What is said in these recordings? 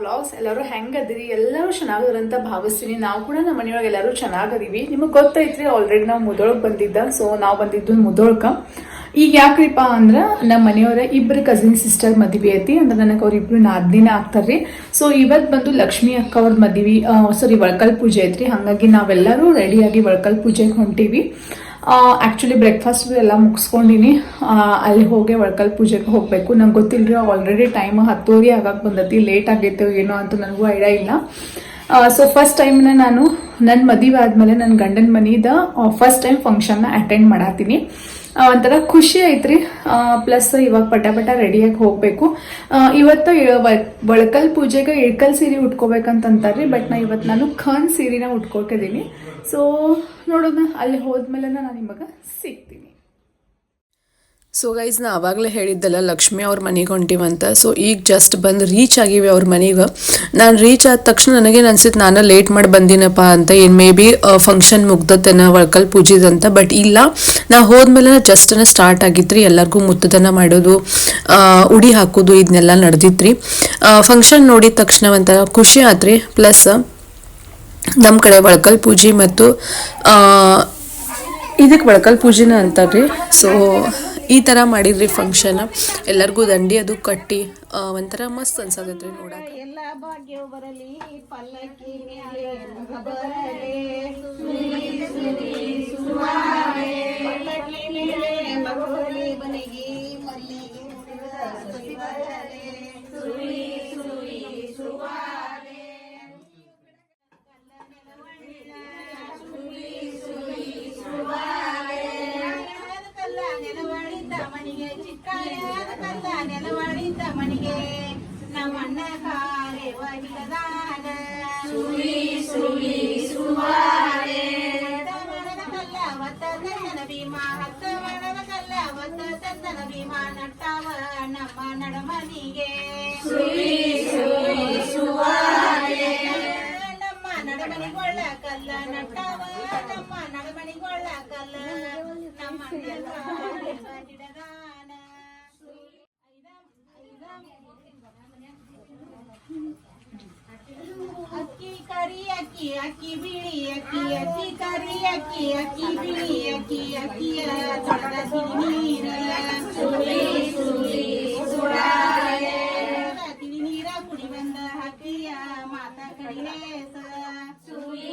Vlogs ಎಲ್ಲರೂ ಹೆಂಗದಿರಿ? ಎಲ್ಲರೂ ಚೆನ್ನಾಗಿದ್ರಂತ ಭಾವಿಸ್ತೀನಿ. ನಾವು ಕೂಡ ನಮ್ಮ ಮನೆಯೊಳಗೆ ಎಲ್ಲರೂ ಚೆನ್ನಾಗದೀವಿ. ನಿಮಗೆ ಗೊತ್ತೈತ್ರಿ ಆಲ್ರೆಡಿ ನಾವು ಮುದೊಳಗೆ ಬಂದಿದ್ದ. ಸೊ ನಾವು ಬಂದಿದ್ದು ಮುದೊಳಕ. ಈಗ ಯಾಕ್ರಿಪ್ಪ ಅಂದ್ರೆ ನಮ್ಮ ಮನೆಯವರ ಇಬ್ಬರು ಕಸಿನ್ ಸಿಸ್ಟರ್ ಮದುವೆ ಐತಿ. ಅಂದ್ರೆ ನನಗೆ ಅವ್ರಿಬ್ರು ನಾದಿನ ಆಗ್ತಾರ್ರಿ. ಸೊ ಇವತ್ತು ಬಂದು ಲಕ್ಷ್ಮಿ ಅಕ್ಕ ಅವ್ರ ಮದುವೆ ಸಾರಿ ಒಳಕಲ್ ಪೂಜೆ ಐತ್ರಿ. ಹಾಗಾಗಿ ನಾವೆಲ್ಲರೂ ರೆಡಿಯಾಗಿ ಒಳಕಲ್ ಪೂಜೆಗೆ ಹೊಂಟೀವಿ. ಆ್ಯಕ್ಚುಲಿ ಬ್ರೇಕ್ಫಾಸ್ಟ್ ಎಲ್ಲ ಮುಗಿಸ್ಕೊಂಡಿನಿ. ಅಲ್ಲಿ ಹೋಗಿ ಒಳಕಲ್ ಪೂಜೆಗೆ ಹೋಗಬೇಕು. ನಂಗೆ ಗೊತ್ತಿಲ್ಲರಿ ಆಲ್ರೆಡಿ ಟೈಮ್ ಹತ್ತುವರೆ ಆಗಕ್ಕೆ ಬಂದತಿ. ಲೇಟ್ ಆಗೈತೆ ಏನೋ ಅಂತ ನನಗೂ ಐಡಿಯಾ ಇಲ್ಲ. ಸೊ ಫಸ್ಟ್ ಟೈಮ್ನ ನಾನು ನನ್ನ ಮದುವೆ ಆದಮೇಲೆ ನನ್ನ ಗಂಡನ ಮನಿದ ಫಸ್ಟ್ ಟೈಮ್ ಫಂಕ್ಷನ್ನ ಅಟೆಂಡ್ ಮಾಡತ್ತೀನಿ ಆ, ಒಂಥರ ಖುಷಿ ಐತ್ರಿ. ಪ್ಲಸ್ ಇವಾಗ ಪಟ ಪಟ ರೆಡಿಯಾಗಿ ಹೋಗಬೇಕು. ಇವತ್ತು ಬಳಕಲ್ ಪೂಜೆಗೆ ಇಳ್ಕಲ್ ಸೀರೆ ಉಟ್ಕೋಬೇಕಂತಂತಾರ್ರಿ ಬಟ್ ನಾ ಇವತ್ತು ನಾನು ಖಾನ್ ಸೀರೆನ ಉಟ್ಕೊಳ್ತಿದ್ದೀನಿ ಸೊ ನೋಡೋಣ, ಅಲ್ಲಿ ಹೋದ್ಮೇಲೆ ನಾನು ನಿಮಗೆ ಸಿಗ್ತೀನಿ. ಸೊ ಗೈಸ್ ನಾ ಆವಾಗಲೇ ಹೇಳಿದ್ದಲ್ಲ ಲಕ್ಷ್ಮಿ ಅವ್ರ ಮನೆಗೆ ಹೊಂಟಿವಂತ. ಸೊ ಈಗ ಜಸ್ಟ್ ಬಂದು ರೀಚ್ ಆಗಿವಿ ಅವ್ರ ಮನೆಗೆ. ನಾನು ರೀಚ್ ಆದ ತಕ್ಷಣ ನನಗೇನು ಅನ್ಸಿತ್ತು ನಾನು ಲೇಟ್ ಮಾಡಿ ಬಂದಿನಪ್ಪ ಅಂತ. ಏನು ಮೇ ಬಿ ಫಂಕ್ಷನ್ ಮುಗ್ದತ್ತೇನ ಒಳ್ಕಲ್ ಪೂಜಿದಂತ. ಬಟ್ ಇಲ್ಲ, ನಾ ಹೋದ್ಮೇಲೆ ಜಸ್ಟನ ಸ್ಟಾರ್ಟ್ ಆಗಿತ್ರಿ. ಎಲ್ಲರಿಗೂ ಮುತ್ತದನ ಮಾಡೋದು ಉಡಿ ಹಾಕೋದು ಇದನ್ನೆಲ್ಲ ನಡೆದಿತ್ರಿ. ಫಂಕ್ಷನ್ ನೋಡಿದ ತಕ್ಷಣ ಒಂಥರ ಖುಷಿ ಆತ್ರಿ. ಪ್ಲಸ್ ನಮ್ಮ ಕಡೆ ಒಳಕಲ್ ಪೂಜೆ ಮತ್ತು ಇದಕ್ಕೆ ಒಳ್ಕಲ್ ಪೂಜೆನ ಅಂತಾರ್ರಿ. ಸೊ ಈ ಥರ ಮಾಡಿದ್ರಿ ಫಂಕ್ಷನ್ ಎಲ್ಲರಿಗೂ ದಂಡಿ ಅದು ಕಟ್ಟಿ ಒಂಥರ ಮಸ್ತ್ ಅನ್ಸಾಗತ್ರಿ ನೋಡಕ್ಕೆ. ಎಲ್ಲ ಭಾಗ್ಯವು ಬರಲಿ ಪಲ್ಲಕ್ಕಿ ಬರಲಿ. ಸುರಿ ಸುರಿ ಸುವಾರೆ. ಪಲ್ಲಕ್ಕಿ ಮೇಲೆ ಮಗುವಲಿ ಬನಿಗಿ ಅಕ್ಕಿ ಕರಿ ಅಕ್ಕಿ ಅಕ್ಕಿ ಬಿಳಿ ಅಕ್ಕಿ ಅಕ್ಕಿ ಕರಿ ಅಕ್ಕಿ ಅಕ್ಕಿ ಬಿಳಿ ಅಕ್ಕಿ ಅಕ್ಕಿಯ ತೊಳೆದ ತಿಳಿ ನೀರ ಸುಳಿ ಸುಳಿ ಸುಳಾರೆ ತಿಳಿ ನೀರ ಕುಡಿ ಬಂದ ಹಕ್ಕಿಯ ಮಾತ ಕಡಿಲೇಸ ಸುಳಿ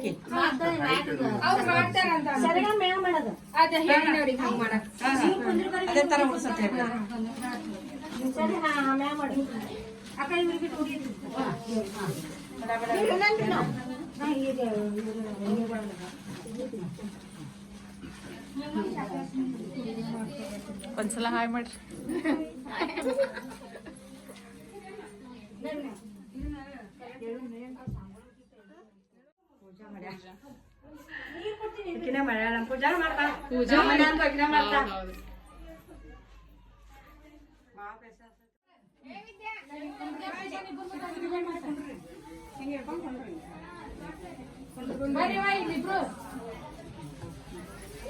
ಬಿದ್ದರಿಗೆಲ್ಲ ಬೀಳಾಳ ಬಿದ್ದರಿಗೆಲ್ಲ ಬೀಳಾಳ ಒಂದ್ಸಲ ಹಾಯ್ ಮಾಡ್ರಿ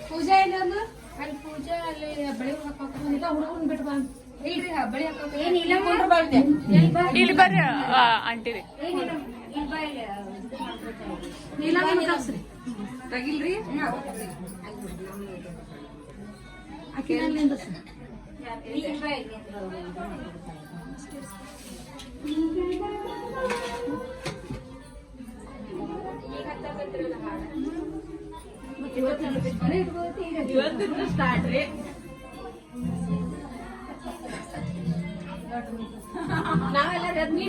ಪೂಜೆ. ಇಲ್ಲೊಂದು ಅಲ್ಲಿ ಪೂಜೆ ಅಲ್ಲಿ ಬಳಿ ಹಾಕೋಕ ಹುಡುಗನ್ ಬಿಟ್ಟು ಬಂದ್ ಇಲ್ರಿ ಬಳಿ ಹಾಕೋಕ ಇಲ್ಲಿ. ಬರ್ರಿ ಆಂಟಿರಿ. ನೀಲಾಗಿನ ಕಳ್ಸ್ರಿ. ತಗಿಲ್ರಿ? ಅಕ್ಕಿನಲ್ಲಿಂದ ಇವತ್ತಿಂದ ಸ್ಟಾರ್ಟ್ ರೀ ನಾವೆಲ್ಲ ರದ್ಮಿ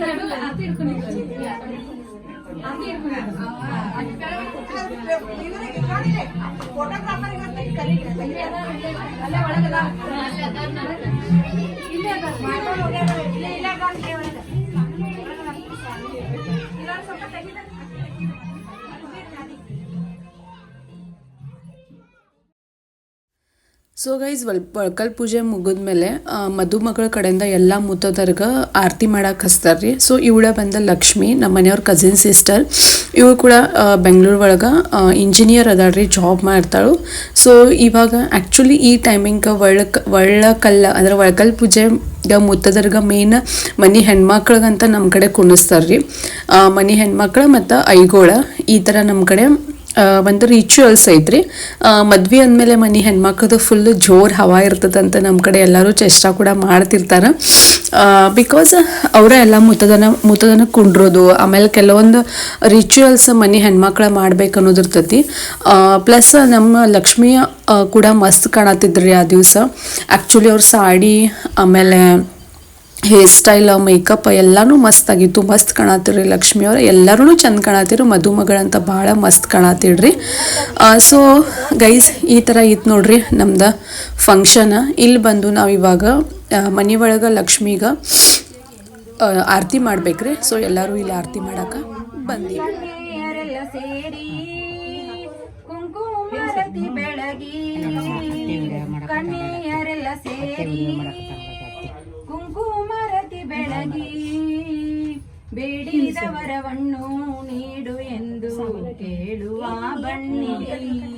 ಇಲ್ಲೇ ಇಲ್ಲ ಇಲ್ಲೇ ಸ್ವಲ್ಪ ತೆಗಿತಾರೆ ಸೊ ಗೈಸ್ ವಲ್ ಒಳ್ಕಲ್ ಪೂಜೆ ಮುಗಿದ್ಮೇಲೆ ಮೇಲೆ ಮದುಮಗಳ ಕಡೆಯಿಂದ ಎಲ್ಲ ಮುತ್ತೋದರ್ಗ ಆರತಿ ಮಾಡಕ್ಕೆ ಹಚ್ತಾರ್ರಿ ಸೊ ಇವಳ ಬಂದ ಲಕ್ಷ್ಮಿ ನಮ್ಮ ಮನೆಯವ್ರ ಕಸಿನ್ ಸಿಸ್ಟರ್ ಇವಳು ಕೂಡ ಬೆಂಗಳೂರು ಒಳಗೆ ಇಂಜಿನಿಯರ್ ಅದಾಳ್ರಿ ಜಾಬ್ ಮಾಡ್ತಾಳು. ಸೊ ಇವಾಗ ಆ್ಯಕ್ಚುಲಿ ಈ ಟೈಮಿಂಗ್ ಒಳಕ್ ಒಳ್ಳಕಲ್ಲ ಅಂದ್ರೆ ಒಳ್ಕಲ್ ಪೂಜೆ ಮುತ್ತದರ್ಗ ಮೇನ್ ಮನೆ ಹೆಣ್ಮಕ್ಳಿಗಂತ ನಮ್ಮ ಕಡೆ ಕುಣಿಸ್ತಾರ್ರಿ ಮನೆ ಹೆಣ್ಮಕ್ಳು ಮತ್ತು ಐಗೋಳ, ಈ ಥರ ನಮ್ಮ ಕಡೆ ಒಂದು ರಿಚುವಲ್ಸ್ ಐತ್ರಿ. ಮದ್ವೆ ಅಂದಮೇಲೆ ಮನೆ ಹೆಣ್ಮಕ್ಳದ್ದು ಫುಲ್ ಜೋರ್ ಹವಾ ಇರ್ತದಂತ ನಮ್ಮ ಕಡೆ ಎಲ್ಲರೂ ಚೇಷ್ಟ ಕೂಡ ಮಾಡ್ತಿರ್ತಾರೆ. ಬಿಕಾಸ್ ಅವರ ಎಲ್ಲ ಮುತದನ ಮುತದನ ಕುಂಡ್ರೋದು, ಆಮೇಲೆ ಕೆಲವೊಂದು ರಿಚುವಲ್ಸ್ ಮನೆ ಹೆಣ್ಮಕ್ಳ ಮಾಡ್ಬೇಕು ಅನ್ನೋದು ಇರ್ತೈತಿ ಪ್ಲಸ್ ನಮ್ಮ ಲಕ್ಷ್ಮಿಯ ಕೂಡ ಮಸ್ತ್ ಕಾಣತಿದ್ರಿ ಆ ದಿವಸ. ಆ್ಯಕ್ಚುಲಿ ಅವ್ರ ಸಾಡಿ, ಆಮೇಲೆ ಹೇರ್ ಸ್ಟೈಲ್, ಮೇಕಪ್ ಎಲ್ಲಾನು ಮಸ್ತ್ ಆಗಿತ್ತು. ಮಸ್ತ್ ಕಾಣತ್ತೀರಿ ಲಕ್ಷ್ಮಿ ಅವ್ರ. ಎಲ್ಲರೂ ಚಂದ ಕಾಣತ್ತಿರು ಮದುಮಗಳಂತ ಭಾಳ ಮಸ್ತ್ ಕಾಣತ್ತಿಡ್ರಿ ಸೊ ಗೈಸ್ ಈ ಥರ ಇತ್ತು ನೋಡ್ರಿ ನಮ್ದು ಫಂಕ್ಷನ್ ಇಲ್ಲಿ ಬಂದು ನಾವು ಇವಾಗ ಮನೆ ಒಳಗೆ ಲಕ್ಷ್ಮಿಗ ಆರತಿ ಮಾಡ್ಬೇಕ್ರಿ. ಸೊ ಎಲ್ಲರೂ ಇಲ್ಲಿ ಆರತಿ ಮಾಡಕ್ಕೆ ಬಂದೀವಿ. ಬೆಳಗಿ ಸೇರಿ ಬೆಳಗಿ ಬೇಡಿದ ವರವನ್ನು ನೀಡು ಎಂದು ಕೇಳುವ ಬಣ್ಣಿಯಲ್ಲಿ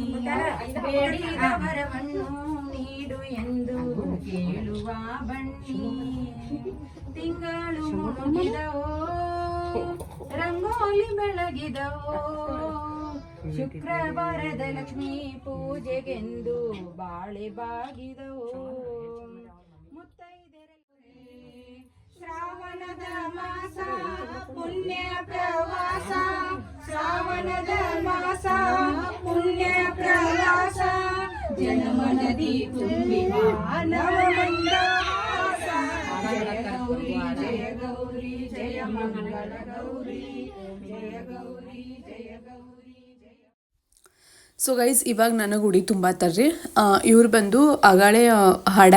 ಬೇಡಿದ ವರವನ್ನು ನೀಡು ಎಂದು ಕೇಳುವ ಬಣ್ಣಿ ತಿಂಗಳು ಮುಳುಗಿದವೋ, ರಂಗೋಲಿ ಬೆಳಗಿದವೋ, ಶುಕ್ರವಾರದ ಲಕ್ಷ್ಮೀ ಪೂಜೆಗೆಂದು ಬಾಳೆ ಬಾಗಿದವೋ. ధర్మాస పుణ్య ప్రవాస శ్రావణ ధర్మాస పుణ్య ప్రవాస జనమనది తుమ్మి జయ గౌరీ జయ గౌరీ జయ గౌరీ ಸೊ ಗೈಸ್ ಇವಾಗ ನನಗೆ ಉಡಿ ತುಂಬಾತಾರ್ರಿ ಇವ್ರು ಬಂದು ಆಗಾಳೆ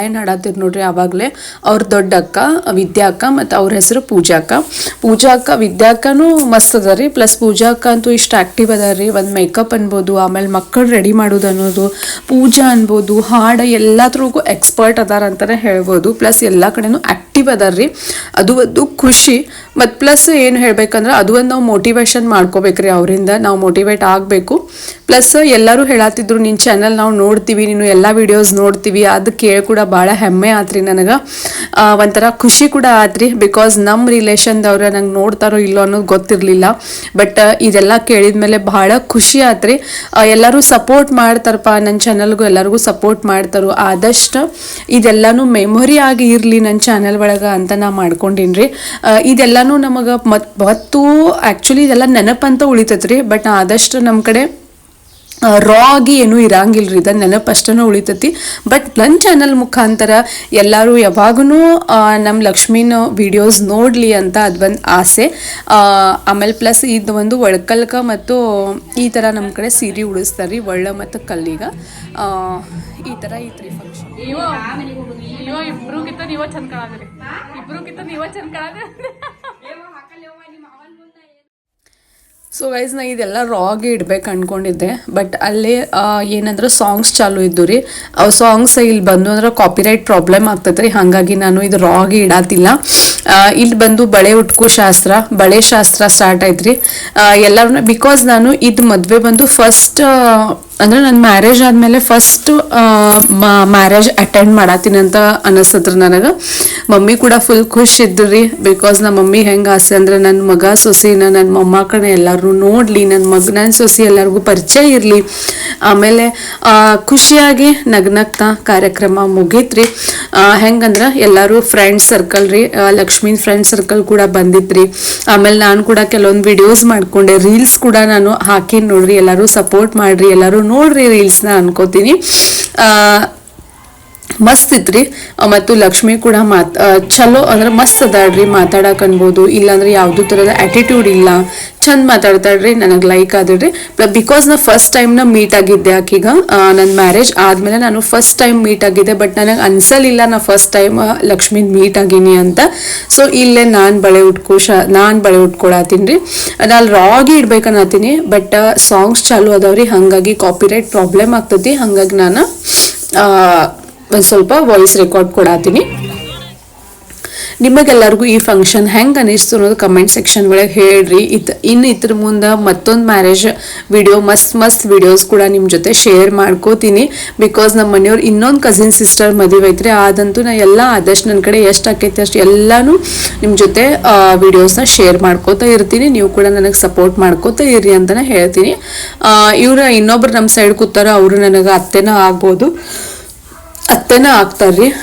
ಏನು ಹಾಡಾತಿರ್ ನೋಡ್ರಿ ಆವಾಗಲೇ ಅವ್ರ ದೊಡ್ಡ ಅಕ್ಕ, ವಿದ್ಯಾ ಅಕ್ಕ ಮತ್ತು ಅವ್ರ ಹೆಸರು ಪೂಜಾ ಅಕ್ಕ. ಪೂಜಾ ಅಕ್ಕ, ವಿದ್ಯಾ ಅಕ್ಕನೂ ಮಸ್ತ್ ಅದ ರೀ ಪ್ಲಸ್ ಪೂಜಾ ಅಕ್ಕ ಅಂತೂ ಇಷ್ಟು ಆ್ಯಕ್ಟಿವ್ ಅದ ರೀ ಒಂದು ಮೇಕಪ್ ಅನ್ಬೋದು, ಆಮೇಲೆ ಮಕ್ಕಳು ರೆಡಿ ಮಾಡೋದು ಅನ್ನೋದು, ಪೂಜಾ ಅನ್ಬೋದು, ಹಾಡು ಎಲ್ಲದ್ರಿಗೂ ಎಕ್ಸ್ಪರ್ಟ್ ಅದಾರ ಅಂತಲೇ ಹೇಳ್ಬೋದು. ಪ್ಲಸ್ ಎಲ್ಲ ಕಡೆನೂ ಆ್ಯಕ್ಟಿವ್ ಅದಾರ ರೀ ಅದು ಒಂದು ಖುಷಿ. ಮತ್ತು ಪ್ಲಸ್ ಏನು ಹೇಳ್ಬೇಕಂದ್ರೆ ಅದು ಒಂದು ನಾವು ಮೋಟಿವೇಶನ್ ಮಾಡ್ಕೋಬೇಕ್ರಿ ಅವರಿಂದ. ನಾವು ಮೋಟಿವೇಟ್ ಆಗಬೇಕು. ಪ್ಲಸ್ ಎಲ್ಲರೂ ಹೇಳತ್ತಿದ್ರು ನಿನ್ನ ಚಾನಲ್ ನಾವು ನೋಡ್ತೀವಿ, ನೀನು ಎಲ್ಲ ವಿಡಿಯೋಸ್ ನೋಡ್ತೀವಿ. ಅದು ಕೇಳಿ ಕೂಡ ಭಾಳ ಹೆಮ್ಮೆ ಆತ್ರಿ ನನಗೆ. ಒಂಥರ ಖುಷಿ ಕೂಡ ಆತ್ರಿ. ಬಿಕಾಸ್ ನಮ್ಮ ರಿಲೇಷನ್ದವ್ರ ನಂಗೆ ನೋಡ್ತಾರೋ ಇಲ್ಲೋ ಅನ್ನೋದು ಗೊತ್ತಿರಲಿಲ್ಲ. ಬಟ್ ಇದೆಲ್ಲ ಕೇಳಿದ್ಮೇಲೆ ಭಾಳ ಖುಷಿ ಆತ್ರಿ. ಎಲ್ಲರೂ ಸಪೋರ್ಟ್ ಮಾಡ್ತಾರಪ್ಪ ನನ್ನ ಚಾನಲ್ಗೂ ಎಲ್ಲರಿಗೂ ಸಪೋರ್ಟ್ ಮಾಡ್ತಾರೋ. ಆದಷ್ಟು ಇದೆಲ್ಲನೂ ಮೆಮೊರಿ ಆಗಿ ಇರಲಿ ನನ್ನ ಚಾನಲ್ ಒಳಗೆ ಅಂತ ನಾ ಮಾಡ್ಕೊಂಡಿನ್ರಿ. ರೀ ಇದೆಲ್ಲನೂ ನಮಗೆ ಮತ್, ಮತ್ತು ಆ್ಯಕ್ಚುಲಿ ಇದೆಲ್ಲ ನೆನಪಂತ ಉಳಿತೈತ್ರಿ ಬಟ್ ಆದಷ್ಟು ನಮ್ಮ ಕಡೆ ರಾ ಆಗಿ ಏನೂ ಇರಂಗಿಲ್ಲ ರೀ ಇದನ್ನ ನೆನಪು ಅಷ್ಟೇ ಉಳಿತೈತಿ. ಬಟ್ ನನ್ನ ಚಾನಲ್ ಮುಖಾಂತರ ಎಲ್ಲರೂ ಯಾವಾಗೂ ನಮ್ಮ ಲಕ್ಷ್ಮೀನ ವಿಡಿಯೋಸ್ ನೋಡಲಿ ಅಂತ ಅದು ಒಂದು ಆಸೆ. ಆಮೇಲೆ ಪ್ಲಸ್ ಇದು ಒಂದು ಒಳ್ಕಲ್ಕ ಮತ್ತು ಈ ಥರ ನಮ್ಮ ಕಡೆ ಸೀರೆ ಉಡಿಸ್ತಾರೆ ರೀ ಒಳ್ಳ ಮತ್ತು ಕಲ್ಲಿಗ. ಈ ಥರ ಐತ್ರಿ ಫಂಕ್ಷನ್ ಇಬ್ಬರು ಚಂದ ಸೊ ಗೈಸ್ ನಾ ಇದೆಲ್ಲ ರಾಗೆ ಇಡ್ಬೇಕು ಅನ್ಕೊಂಡಿದ್ದೆ. ಬಟ್ ಅಲ್ಲಿ ಏನಂದ್ರೆ ಸಾಂಗ್ಸ್ ಚಾಲು ಇದ್ದು ರೀ. ಸಾಂಗ್ಸ್ ಇಲ್ಲಿ ಬಂದು ಅಂದ್ರೆ ಕಾಪಿರೈಟ್ ಪ್ರಾಬ್ಲಮ್ ಆಗ್ತೈತೆ ರೀ. ಹಾಗಾಗಿ ನಾನು ಇದು ರಾಗೆ ಇಡಾತಿಲ್ಲ. ಇಲ್ಲಿ ಬಂದು ಬಳೆ ಉಟ್ಕು ಶಾಸ್ತ್ರ ಬಳೆ ಶಾಸ್ತ್ರ ಸ್ಟಾರ್ಟ್ ಆಯ್ತ್ರಿ. ಎಲ್ಲರೂ ಬಿಕಾಸ್ ನಾನು ಇದು ಮದುವೆ ಬಂದು ಫಸ್ಟ್ ಅಂದ್ರೆ ನನ್ನ ಮ್ಯಾರೇಜ್ ಆದಮೇಲೆ ಫಸ್ಟ್ ಮ್ಯಾರೇಜ್ ಅಟೆಂಡ್ ಮಾಡತ್ತೀನಿ ಅಂತ ಅನಿಸ್ತತ್ರಿ ನನಗೆ. ಮಮ್ಮಿ ಕೂಡ ಫುಲ್ ಖುಷಿ ಇದ್ರು ಬಿಕಾಸ್ ನಮ್ಮ ಮಮ್ಮಿ ಹೆಂಗೆ ಆಸೆ ಅಂದ್ರೆ ನನ್ನ ಮಗ ಸೊಸಿನ ನನ್ನ ಮೊಮ್ಮಕ್ಕಳನ್ನ ಎಲ್ಲರೂ ನೋಡಲಿ ನನ್ನ ಮಗ ನನ್ನ ಸೊಸಿ ಎಲ್ಲರಿಗೂ ಪರಿಚಯ ಇರಲಿ. ಆಮೇಲೆ ಖುಷಿಯಾಗಿ ನಗ್ನಗ್ತಾ ಕಾರ್ಯಕ್ರಮ ಮುಗೀತ್ರಿ. ಹೆಂಗಂದ್ರೆ ಎಲ್ಲರೂ ಫ್ರೆಂಡ್ ಸರ್ಕಲ್ ರೀ ಆ, ಲಕ್ಷ್ಮೀನ್ ಫ್ರೆಂಡ್ ಸರ್ಕಲ್ ಕೂಡ ಬಂದಿದ್ರಿ ಆಮೇಲೆ ನಾನು ಕೂಡ ಕೆಲವೊಂದು ವಿಡಿಯೋಸ್ ಮಾಡ್ಕೊಂಡೆ. ರೀಲ್ಸ್ ಕೂಡ ನಾನು ಹಾಕಿ ನೋಡ್ರಿ. ಎಲ್ಲರೂ ಸಪೋರ್ಟ್ ಮಾಡ್ರಿ. ಎಲ್ಲರೂ ನೋಡ್ರಿ ರೀಲ್ಸ್ನ ಅನ್ಕೋತೀನಿ. ಮಸ್ತ್ ಆ, ಮತ್ತು ಲಕ್ಷ್ಮಿ ಕೂಡ ಮಾತ್ ಚಲೋ ಅಂದ್ರೆ ಮಸ್ತ್ ಅದಾಳ್ರಿ ಮಾತಾಡಕ್ ಅನ್ಬೋದು. ಇಲ್ಲಾಂದ್ರೆ ಯಾವ್ದು ತರದ ಆಟಿಟ್ಯೂಡ್ ಇಲ್ಲ. ಚಂದ ಮಾತಾಡ್ತಾಳ್ರಿ ನನಗೆ ಲೈಕ್ ಆದ್ರಿ. ಬಿಕಾಸ್ ನಾ ಫಸ್ಟ್ ಟೈಮ್ನ ಮೀಟ್ ಆಗಿದ್ದೆ ಆಕೀಗ ನನ್ನ ಮ್ಯಾರೇಜ್ ಆದ್ಮೇಲೆ ನಾನು ಫಸ್ಟ್ ಟೈಮ್ ಮೀಟ್ ಆಗಿದ್ದೆ ಬಟ್ ನನಗೆ ಅನ್ಸಲಿಲ್ಲ ನಾ ಫಸ್ಟ್ ಟೈಮ್ ಲಕ್ಷ್ಮಿ ಮೀಟ್ ಆಗೀನಿ ಅಂತ. ಸೊ ಇಲ್ಲೇ ನಾನ್ ಬಳೆ ಉಟ್ಕೋ ಶ ನಾನ್ ಬಳೆ ಉಟ್ಕೊಳತ್ತೀನಿ ರೀ ನಾನು ರಾಗಿ ಇಡ್ಬೇಕನ್ನತ್ತೀನಿ ಬಟ್ ಸಾಂಗ್ಸ್ ಚಾಲು ಅದಾವ್ರಿ. ಹಂಗಾಗಿ ಕಾಪಿರೈಟ್ ಪ್ರಾಬ್ಲಮ್ ಆಗ್ತತಿ. ಹಂಗಾಗಿ ನಾನು ಒಂದು ಸ್ವಲ್ಪ ವಾಯ್ಸ್ ರೆಕಾರ್ಡ್ ಕೊಡಾತೀನಿ ನಿಮಗೆಲ್ಲರಿಗೂ ಈ ಫಂಕ್ಷನ್ ಹೆಂಗೆ ಅನಿಸ್ತು ಅನ್ನೋದು ಕಮೆಂಟ್ ಸೆಕ್ಷನ್ ಒಳಗೆ ಹೇಳ್ರಿ. ಇತ್, ಇನ್ನು ಇದ್ರ ಮುಂದೆ ಮತ್ತೊಂದು ಮ್ಯಾರೇಜ್ ವಿಡಿಯೋ ಮಸ್ತ್ ಮಸ್ತ್ ವಿಡಿಯೋಸ್ ಕೂಡ ನಿಮ್ಮ ಜೊತೆ ಶೇರ್ ಮಾಡ್ಕೋತೀನಿ. ಬಿಕಾಸ್ ನಮ್ಮ ಮನೆಯವ್ರು ಇನ್ನೊಂದು ಕಸಿನ್ ಸಿಸ್ಟರ್ ಮದುವೆ ಐತ್ರಿ. ಆದಂತೂ ನಾ ಎಲ್ಲ ಆದಷ್ಟು ನನ್ನ ಕಡೆ ಎಷ್ಟು ಆಕೈತಿ ಅಷ್ಟು ಎಲ್ಲನೂ ನಿಮ್ಮ ಜೊತೆ ವಿಡಿಯೋಸ್ನ ಶೇರ್ ಮಾಡ್ಕೋತಾ ಇರ್ತೀನಿ. ನೀವು ಕೂಡ ನನಗೆ ಸಪೋರ್ಟ್ ಮಾಡ್ಕೋತಾ ಇರ್ರಿ ಅಂತಲೇ ಹೇಳ್ತೀನಿ. ಇವರು ಇನ್ನೊಬ್ರು ನಮ್ಮ ಸೈಡ್ ಕೂತಾರ, ಅವರು ನನಗೆ ಅತ್ತೆನೂ ಆಗ್ಬೋದು. ಅತ್ತೆನ ಆಗ್ತಾರ್ರಿ.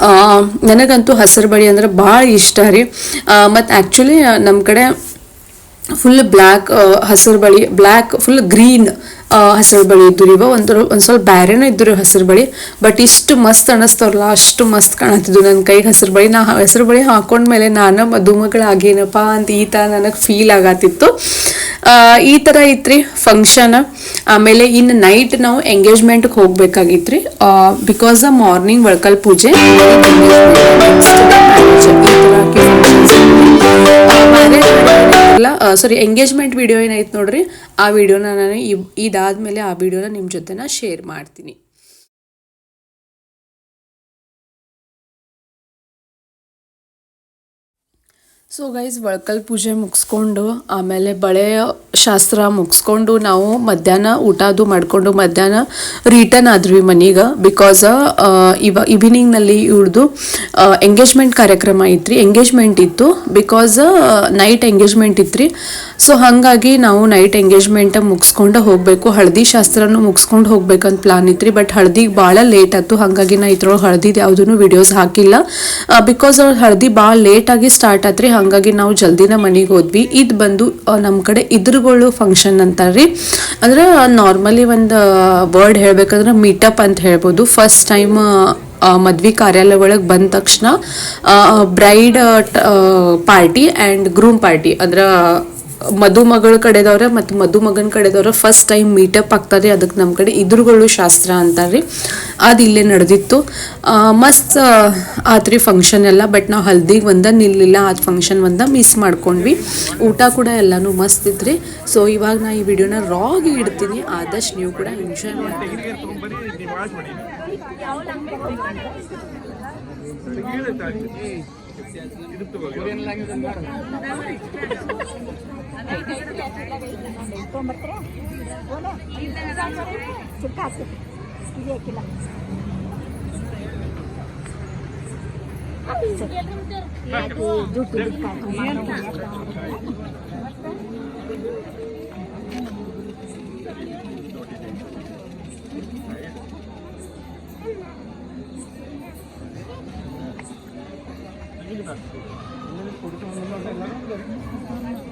ಆ, ನನಗಂತೂ ಹಸಿರು ಬಳಿ ಅಂದ್ರೆ ಭಾಳ ಇಷ್ಟ ರೀ. ಮತ್ತು ಆ್ಯಕ್ಚುಲಿ ನಮ್ಮ ಕಡೆ ಫುಲ್ ಬ್ಲ್ಯಾಕ್ ಹಸಿರು ಬಳಿ ಬ್ಲ್ಯಾಕ್ ಫುಲ್ ಗ್ರೀನ್ ಹಸಿರು ಬಳಿ ಇದ್ದು ಇವ. ಒಂದು ಸ್ವಲ್ಪ ಬ್ಯಾರೇನೇ ಇದ್ದು ರೀ ಹಸಿರು ಬಳಿ. ಬಟ್ ಇಷ್ಟು ಮಸ್ತ್ ಅನ್ನಿಸ್ತವ್ರಲ್ಲ ಅಷ್ಟು ಮಸ್ತ್ ಕಾಣತ್ತಿದ್ದು ನನ್ನ ಕೈಗೆ ಹಸಿರು ಬಳಿ. ನಾ ಹಸಿರು ಬಳಿ ಹಾಕೊಂಡ್ಮೇಲೆ ನಾನು ಮಧುಮಗಳಾಗೇನಪ್ಪ ಅಂತ ಈ ಥರ ನನಗೆ ಫೀಲ್ ಆಗತ್ತಿತ್ತು. ಈ ಥರ ಇತ್ರಿ ಫಂಕ್ಷನ್ ಆಮೇಲೆ ಇನ್ನು ನೈಟ್ ನಾವು ಎಂಗೇಜ್ಮೆಂಟ್ಗೆ ಹೋಗ್ಬೇಕಾಗಿತ್ರಿ. ಬಿಕಾಸ್ ದ ಮಾರ್ನಿಂಗ್ ಒಳಕಲ್ ಪೂಜೆ ಸಾರಿ ಎಂಗೇಜ್ಮೆಂಟ್ ವಿಡಿಯೋ ಏನೈತೆ ನೋಡ್ರಿ? ಆ ವಿಡಿಯೋನ ನಾನು ಇದಾದ್ಮೇಲೆ ಆ ವಿಡಿಯೋನ ನಿಮ್ಮ ಜೊತೆ ನಾ ಶೇರ್ ಮಾಡ್ತೀನಿ. ಸೊ ಗೈಸ್ ಒಳಕಲ್ ಪೂಜೆ ಮುಗಿಸ್ಕೊಂಡು, ಆಮೇಲೆ ಬಳೆ ಶಾಸ್ತ್ರ ಮುಗಿಸ್ಕೊಂಡು ನಾವು ಮಧ್ಯಾಹ್ನ ಊಟ ಅದು ಮಾಡಿಕೊಂಡು ಮಧ್ಯಾಹ್ನ ರಿಟರ್ನ್ ಆದ್ವಿ ಮನೀಗ ಬಿಕಾಸ್ ಇವ ಈವಿನಿಂಗ್ನಲ್ಲಿ ಇವ್ರದ್ದು ಎಂಗೇಜ್ಮೆಂಟ್ ಕಾರ್ಯಕ್ರಮ ಐತ್ರಿ ಎಂಗೇಜ್ಮೆಂಟ್ ಇತ್ತು ಬಿಕಾಸ್ ನೈಟ್ ಎಂಗೇಜ್ಮೆಂಟ್ ಇತ್ರಿ. ಸೊ ಹಾಗಾಗಿ ನಾವು ನೈಟ್ ಎಂಗೇಜ್ಮೆಂಟ್ ಮುಗಿಸ್ಕೊಂಡು ಹೋಗಬೇಕು. ಹಳದಿ ಶಾಸ್ತ್ರನೂ ಮುಗಿಸ್ಕೊಂಡು ಹೋಗ್ಬೇಕಂತ ಪ್ಲಾನ್ ಇತ್ರಿ. ಬಟ್ ಹಳದಿಗೆ ಭಾಳ ಲೇಟ್ ಆಯ್ತು. ಹಾಗಾಗಿ ನಾ ಇದ್ರೊಳಗೆ ಹಳದಿದು ಯಾವುದೂ ವಿಡಿಯೋಸ್ ಹಾಕಿಲ್ಲ. ಬಿಕಾಸ್ ಅವ್ರ ಹಳದಿ ಭಾಳ ಲೇಟಾಗಿ ಸ್ಟಾರ್ಟ್ ಆತ್ರಿ. ಹಾಗಾಗಿ ನಾವು ಜಲ್ದಿನ ಮನೆಗೆ ಹೋದ್ವಿ. ಇದು ಬಂದು ನಮ್ಮ ಕಡೆ ಇದ್ರಗಳು ಫಂಕ್ಷನ್ ಅಂತಾರ್ರಿ. ಅಂದ್ರೆ ನಾರ್ಮಲಿ ಒಂದು ವರ್ಡ್ ಹೇಳ್ಬೇಕಂದ್ರೆ ಮೀಟಪ್ ಅಂತ ಹೇಳ್ಬೋದು. ಫಸ್ಟ್ ಟೈಮ್ ಮದ್ವೆ ಕಾರ್ಯಾಲಯ ಒಳಗೆ ಬಂದ ತಕ್ಷಣ bride party and groom party ಅಂದ್ರೆ ಮದುಮಗಳ ಕಡೆದವ್ರೆ ಮತ್ತು ಮದುಮಗನ ಕಡೆದವ್ರೆ ಫಸ್ಟ್ ಟೈಮ್ ಮೀಟಪ್ ಆಗ್ತಾರೆ ಅದಕ್ಕೆ ನಮ್ಮ ಕಡೆ ಇದ್ರುಗಳು ಶಾಸ್ತ್ರ ಅಂತಾರೆ. ಅದು ಇಲ್ಲೇ ನಡೆದಿತ್ತು. ಮಸ್ತ್ ಆತ್ರಿ ಫಂಕ್ಷನ್ ಎಲ್ಲ ಬಟ್ ನಾವು ಹಲ್ದಿಗೆ ಒಂದ ನಿಲ್ಲಿಲ್ಲ ಆ ಫಂಕ್ಷನ್ ಒಂದ ಮಿಸ್ ಮಾಡ್ಕೊಂಡ್ವಿ. ಊಟ ಕೂಡ ಎಲ್ಲನೂ ಮಸ್ತ್ ಇದ್ರಿ ಸೊ ಇವಾಗ ನಾ ಈ ವಿಡಿಯೋನ ರಾಗಿ ಇಡ್ತೀನಿ. ಆದಷ್ಟು ನೀವು ಕೂಡ ಎಂಜಾಯ್ ಮಾಡಿ. Ini kita, ini kita, ini kita, ini kita, ini kita, kita, ini kita, ini kita, ini kita, ini kita, ini kita,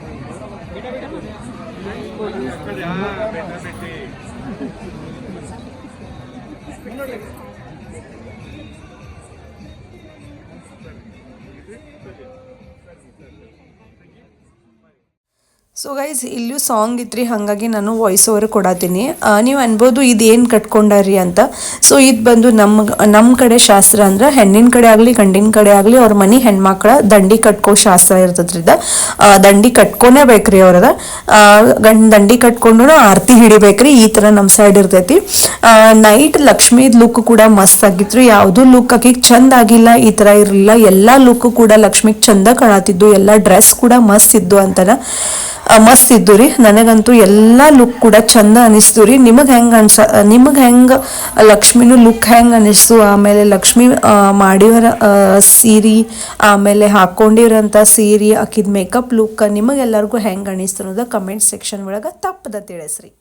పెట్టే ah, ಸೊ ಗೈಸ್ ಇಲ್ಲೂ ಸಾಂಗ್ ಇತ್ರಿ, ಹಾಗಾಗಿ ನಾನು ವಾಯ್ಸ್ ಓವರ್ ಕೊಡತೀನಿ. ನೀವು ಅನ್ಬೋದು ಇದೇನು ಕಟ್ಕೊಂಡಾರಿ ಅಂತ. ಸೊ ಇದು ಬಂದು ನಮ್ಮ ನಮ್ಮ ಕಡೆ ಶಾಸ್ತ್ರ ಅಂದ್ರೆ ಹೆಣ್ಣಿನ ಕಡೆ ಆಗಲಿ, ಗಂಡಿನ ಕಡೆ ಆಗಲಿ, ಅವ್ರ ಮನೆ ಹೆಣ್ಮಕ್ಳ ದಂಡಿ ಕಟ್ಕೋ ಶಾಸ್ತ್ರ ಇರ್ತದ್ರಿಂದ ದಂಡಿ ಕಟ್ಕೊನೇ ಬೇಕ್ರಿ ಅವ್ರದ. ಗಂಡ್ ದಂಡಿ ಕಟ್ಕೊಂಡು ಆರತಿ ಹಿಡಿಬೇಕ್ರಿ, ಈ ಥರ ನಮ್ಮ ಸೈಡ್ ಇರ್ತೈತಿ. ನೈಟ್ ಲಕ್ಷ್ಮೀದ್ ಲುಕ್ ಕೂಡ ಮಸ್ತ್ ಆಗಿತ್ತು. ಯಾವುದೂ ಲುಕ್ ಆಕಿಗೆ ಚಂದ ಆಗಿಲ್ಲ, ಈ ಥರ ಇರಲಿಲ್ಲ. ಎಲ್ಲ ಲುಕ್ ಕೂಡ ಲಕ್ಷ್ಮಿಗೆ ಚಂದ ಕಾಣತಿದ್ದು ಎಲ್ಲ ಡ್ರೆಸ್ ಕೂಡ ಮಸ್ತ್ ಇದ್ದು ಅಂತಾನ. ಮಸ್ತ್ ರೀ. ನನಗಂತೂ ಎಲ್ಲ ಲುಕ್ ಕೂಡ ಚಂದ ಅನಿಸ್ತು ರೀ. ನಿಮಗೆ ಹೆಂಗೆ ಅನ್ಸ ನಿಮಗೆ ಹೆಂಗೆ ಲಕ್ಷ್ಮಿನೂ ಲುಕ್ ಹೆಂಗೆ ಅನಿಸ್ತು? ಆಮೇಲೆ ಲಕ್ಷ್ಮಿ ಮಾಡಿರ ಮಾಡಿರೋ ಸೀರೆ, ಆಮೇಲೆ ಹಾಕೊಂಡಿರೋಂಥ ಸೀರೆ ಆಕಿದ ಮೇಕಪ್ ಲುಕ್ ನಿಮಗೆಲ್ಲರಿಗೂ ಹೆಂಗೆ ಅನಿಸ್ತು ಅನ್ನೋದು ಕಮೆಂಟ್ ಸೆಕ್ಷನ್ ಒಳಗೆ ತಪ್ಪದ ತಿಳಿಸ್ರಿ.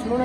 ಸೊ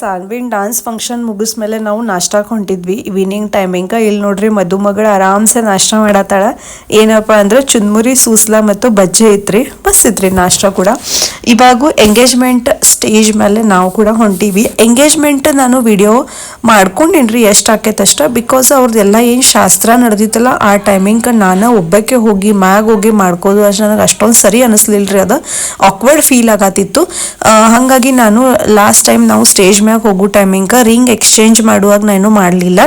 ಸಾನ್ವಿನ್ ಡಾನ್ಸ್ ಫಂಕ್ಷನ್ ಮುಗಿಸ್ಮೇಲೆ ನಾವು ನಾಷ್ಟಾಕ್ ಹೊಂಟಿದ್ವಿ ಈವ್ನಿಂಗ್ ಟೈಮಿಂಗ ಇಲ್ಲಿ ನೋಡ್ರಿ ಮದುಮಗಳು ಆರಾಮ್ಸೆ ನಾಷ್ಟ ಮಾಡತ್ತಾಳ ಏನಪ್ಪ ಅಂದ್ರೆ ಚುನ್ಮುರಿ, ಸೂಸ್ಲಾ ಮತ್ತು ಬಜ್ಜೆ ಐತ್ರಿ. ಮಸ್ತ್ ಇತ್ರಿ ನಾಷ್ಟ ಕೂಡ. ಇವಾಗೂ ಎಂಗೇಜ್ಮೆಂಟ್ ಸ್ಟೇಜ್ ಮೇಲೆ ನಾವು ಕೂಡ ಹೊಂಟೀವಿ. ಎಂಗೇಜ್ಮೆಂಟ್ ನಾನು ವಿಡಿಯೋ ಮಾಡ್ಕೊಂಡಿನ್ರಿ ಎಷ್ಟು ಅಷ್ಟ ಬಿಕಾಸ್ ಅವ್ರದ್ದೆಲ್ಲ ಏನು ಶಾಸ್ತ್ರ ನಡೆದಿತ್ತಲ್ಲ, ಆ ಟೈಮಿಂಗ್ ನಾನು ಒಬ್ಬಕ್ಕೆ ಹೋಗಿ, ಮ್ಯಾಗ ಹೋಗಿ ಮಾಡ್ಕೋದು ಅಷ್ಟು ನನಗೆ ಅಷ್ಟೊಂದು ಸರಿ ಅನಿಸ್ಲಿಲ್ರಿ ಅದು. ಆಕ್ವರ್ಡ್ ಫೀಲ್ ಆಗತ್ತಿತ್ತು. ಹಾಗಾಗಿ ನಾನು ಲಾಸ್ಟ್ ಟೈಮ್ ನಾವು ಸ್ಟೇಜ್ ಮ್ಯಾಗ ಹೋಗೋ ಟೈಮಿಂಗ್ ರಿಂಗ್ ಎಕ್ಸ್ಚೇಂಜ್ ಮಾಡುವಾಗ ನಾನು ಮಾಡಲಿಲ್ಲ.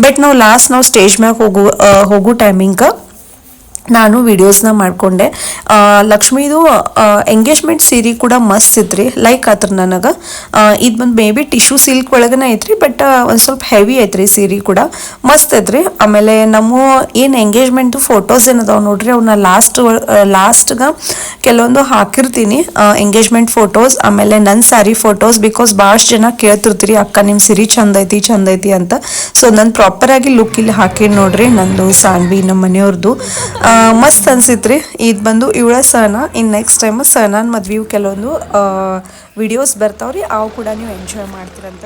ಬಟ್ ನಾವು ಲಾಸ್ಟ್ ನಾವು ಸ್ಟೇಜ್ ಮ್ಯಾಗ ಹೋಗೋ ಹೋಗೋ ಟೈಮಿಂಗ್ ನಾನು ವಿಡಿಯೋಸ್ನ ಮಾಡಿಕೊಂಡೆ. ಲಕ್ಷ್ಮೀದು ಎಂಗೇಜ್ಮೆಂಟ್ ಸೀರೆ ಕೂಡ ಮಸ್ತ್ ಇದ್ರಿ ಲೈಕ್ ಆತ್ರ ನನಗೆ. ಇದು ಬಂದು ಮೇ ಬಿ ಟಿಶ್ಯೂ ಸಿಲ್ಕ್ ಒಳಗನೆ ಐತ್ರಿ ಬಟ್ ಒಂದು ಸ್ವಲ್ಪ ಹೆವಿ ಐತ್ರಿ ಸೀರೆ ಕೂಡ. ಮಸ್ತ್ ಐತ್ರಿ ಆಮೇಲೆ ನಮ್ಮ ಏನು ಎಂಗೇಜ್ಮೆಂಟ್ದು ಫೋಟೋಸ್ ಏನದಾವೆ ನೋಡ್ರಿ ಅವನ್ನ ಲಾಸ್ಟ್ ಲಾಸ್ಟ್ಗೆ ಕೆಲವೊಂದು ಹಾಕಿರ್ತೀನಿ ಎಂಗೇಜ್ಮೆಂಟ್ ಫೋಟೋಸ್ ಆಮೇಲೆ ನನ್ನ ಸ್ಯಾರಿ ಫೋಟೋಸ್ ಬಿಕಾಸ್ ಭಾಳಷ್ಟು ಜನ ಕೇಳ್ತಿರ್ತೀರಿ, ಅಕ್ಕ ನಿಮ್ಮ ಸಿರಿ ಚಂದ ಐತಿ ಚಂದ ಐತಿ ಅಂತ. ಸೊ ನಾನು ಪ್ರಾಪರಾಗಿ ಲುಕ್ ಇಲ್ಲಿ ಹಾಕಿ ನೋಡ್ರಿ, ನಂದು ಸಾನ್ವಿ ನಮ್ಮ ಮನೆಯವ್ರದ್ದು ಮಸ್ತ್ ಅನ್ಸಿತ್ರಿ. ಇದು ಬಂದು ಇವಳ ಸಹನ ಇನ್ನು ನೆಕ್ಸ್ಟ್ ಟೈಮ್ ಸಹನಾನ್ ಮದ್ವೆಯು ಕೆಲವೊಂದು ವಿಡಿಯೋಸ್ ಬರ್ತಾವ್ರಿ. ಅವು ಕೂಡ ನೀವು ಎಂಜಾಯ್ ಮಾಡ್ತೀರಂತ